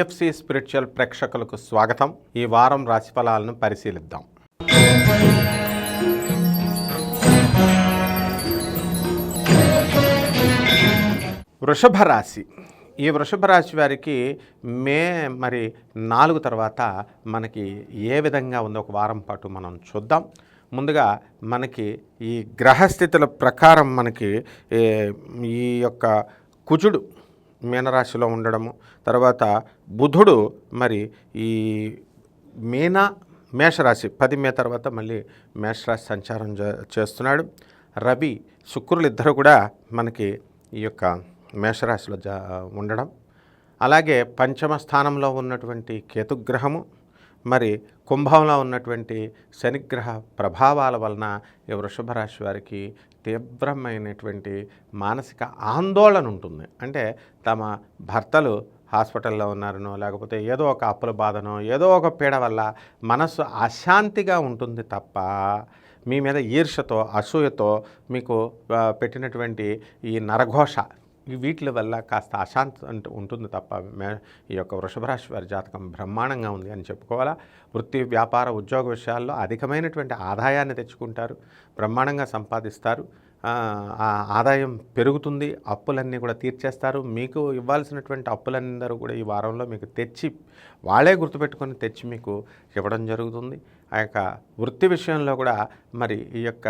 NFC spiritual ప్రేక్షకులకు స్వాగతం. ఈ వారం రాశిఫలాలను పరిశీలిద్దాం. వృషభ రాశి. ఈ వృషభ రాశి వారికి మే మరి నాలుగు తర్వాత మనకి ఏ విధంగా ఉందో ఒక వారం పాటు మనం చూద్దాం. ముందుగా మనకి ఈ గ్రహస్థితుల ప్రకారం మనకి ఈ యొక్క కుజుడు మీనరాశిలో ఉండడము. తర్వాత బుధుడు మరి ఈ మీన మేషరాశి పది మే తర్వాత మళ్ళీ మేషరాశి సంచారం చే- చేస్తున్నాడు. రవి శుక్రులు ఇద్దరు కూడా మనకి ఈ యొక్క మేషరాశిలో జా ఉండడం. అలాగే పంచమ స్థానంలో ఉన్నటువంటి కేతుగ్రహము మరి కుంభంలో ఉన్నటువంటి శనిగ్రహ ప్రభావాల వలన ఈ వృషభ రాశి వారికి తీవ్రమైనటువంటి మానసిక ఆందోళన ఉంటుంది. అంటే తమ భర్తలు హాస్పిటల్లో ఉన్నారనో లేకపోతే ఏదో ఒక అప్పుల బాధనో ఏదో ఒక పీడ వల్ల మనస్సు అశాంతిగా ఉంటుంది తప్ప మీ మీద ఈర్షతో అసూయతో మీకు పెట్టినటువంటి ఈ నరఘోష వీటి వల్ల కాస్త అశాంతి అంటూ ఉంటుంది తప్ప మే ఈ యొక్క వృషభ వారి జాతకం బ్రహ్మాండంగా ఉంది అని చెప్పుకోవాలా. వృత్తి వ్యాపార ఉద్యోగ విషయాల్లో అధికమైనటువంటి ఆదాయాన్ని తెచ్చుకుంటారు. బ్రహ్మాండంగా సంపాదిస్తారు. ఆదాయం పెరుగుతుంది అప్పులన్నీ కూడా తీర్చేస్తారు. మీకు ఇవ్వాల్సినటువంటి అప్పులందరూ కూడా ఈ వారంలో మీకు తెచ్చి వాళ్ళే గుర్తుపెట్టుకొని తెచ్చి మీకు ఇవ్వడం జరుగుతుంది. ఆ యొక్క వృత్తి విషయంలో కూడా మరి ఈ యొక్క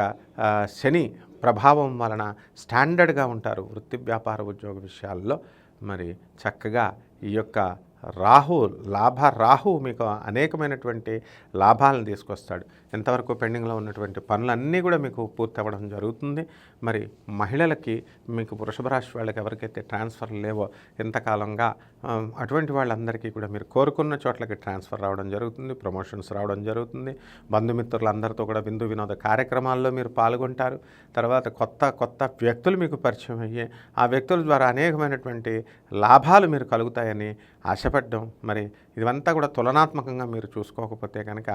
శని ప్రభావం వలన స్టాండర్డ్గా ఉంటారు వృత్తి వ్యాపార ఉద్యోగ విషయాల్లో. మరి చక్కగా ఈ యొక్క రాహు లాభ రాహు మీకు అనేకమైనటువంటి లాభాలను తీసుకొస్తాడు. ఎంతవరకు పెండింగ్లో ఉన్నటువంటి పనులన్నీ కూడా మీకు పూర్తి అవ్వడం జరుగుతుంది. మరి మహిళలకి మీకు వృషభ రాశి వాళ్ళకి ఎవరికైతే ట్రాన్స్ఫర్ లేవో ఎంతకాలంగా అటువంటి వాళ్ళందరికీ కూడా మీరు కోరుకున్న చోట్లకి ట్రాన్స్ఫర్ రావడం జరుగుతుంది ప్రమోషన్స్ రావడం జరుగుతుంది. బంధుమిత్రులందరితో కూడా విందు వినోద కార్యక్రమాల్లో మీరు పాల్గొంటారు. తర్వాత కొత్త కొత్త వ్యక్తులు మీకు పరిచయం అయ్యి ఆ వ్యక్తుల ద్వారా అనేకమైనటువంటి లాభాలు మీరు కలుగుతాయని ఆశపడ్డం. మరి ఇదంతా కూడా తులనాత్మకంగా మీరు చూసుకోకపోతే కనుక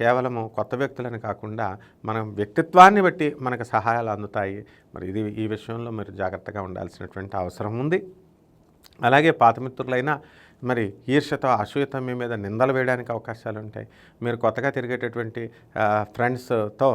కేవలము కొత్త వ్యక్తులని కాకుండా మనం వ్యక్తిత్వాన్ని బట్టి మనకు సహాయాలు అందుతాయి. మరి ఇది ఈ విషయంలో మీరు జాగ్రత్తగా ఉండాల్సినటువంటి అవసరం ఉంది. అలాగే పాత మిత్రులైనా మరి ఈర్ష్యతో అసూయతో మీ మీద నిందలు వేయడానికి అవకాశాలు ఉంటాయి మీరు కొత్తగా తిరిగేటటువంటి ఫ్రెండ్స్తో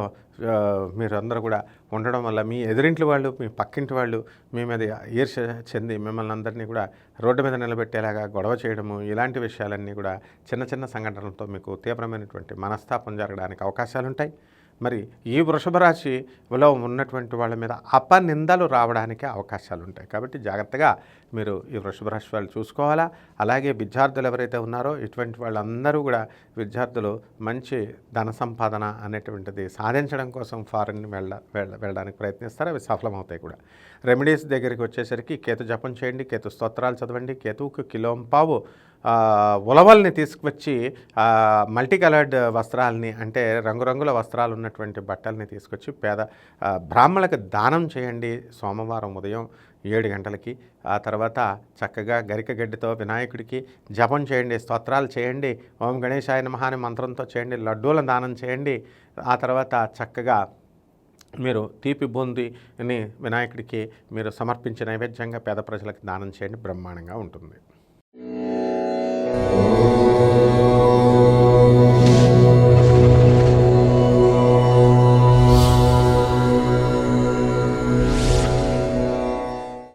మీరందరూ కూడా ఉండడం వల్ల మీ ఎదురింటి వాళ్ళు మీ పక్కింటి వాళ్ళు మీ మీద ఈర్ష చెంది మిమ్మల్ని అందరినీ కూడా రోడ్డు మీద నిలబెట్టేలాగా గొడవ చేయడము ఇలాంటి విషయాలన్నీ కూడా చిన్న చిన్న సంఘటనలతో మీకు తీవ్రమైనటువంటి మనస్తాపం జరగడానికి అవకాశాలు ఉంటాయి మరి ఈ వృషభ రాశిలో ఉన్నటువంటి వాళ్ళ మీద అపనిందలు రావడానికి అవకాశాలు ఉంటాయి కాబట్టి జాగ్రత్తగా మీరు ఈ వృషభ రాశి వాళ్ళు చూసుకోవాలా. అలాగే విద్యార్థులు ఎవరైతే ఉన్నారో ఇటువంటి వాళ్ళందరూ కూడా విద్యార్థులు మంచి ధన సంపాదన అనేటువంటిది సాధించడం కోసం ఫారెన్ వెళ్ళ వెళ్ళ వెళ్ళడానికి ప్రయత్నిస్తారు. అవి సఫలమవుతాయి కూడా. రెమెడీస్ దగ్గరికి వచ్చేసరికి కేతు జపం చేయండి కేతు స్తోత్రాలు చదవండి కేతువుకు కిలోంపావు ఉలవల్ని తీసుకువచ్చి మల్టీ కలర్డ్ వస్త్రాలని అంటే రంగురంగుల వస్త్రాలు ఉన్నటువంటి బట్టల్ని తీసుకొచ్చి పేద బ్రాహ్మణులకు దానం చేయండి సోమవారం ఉదయం ఏడు గంటలకి. ఆ తర్వాత చక్కగా గరిక గడ్డితో వినాయకుడికి జపం చేయండి స్తోత్రాలు చేయండి ఓం గణేశాయ మహాని అనే మంత్రంతో చేయండి లడ్డూల దానం చేయండి. ఆ తర్వాత చక్కగా మీరు తీపి బూందిని వినాయకుడికి మీరు సమర్పించిన నైవేద్యంగా పేద ప్రజలకు దానం చేయండి బ్రహ్మాండంగా ఉంటుంది. Oh.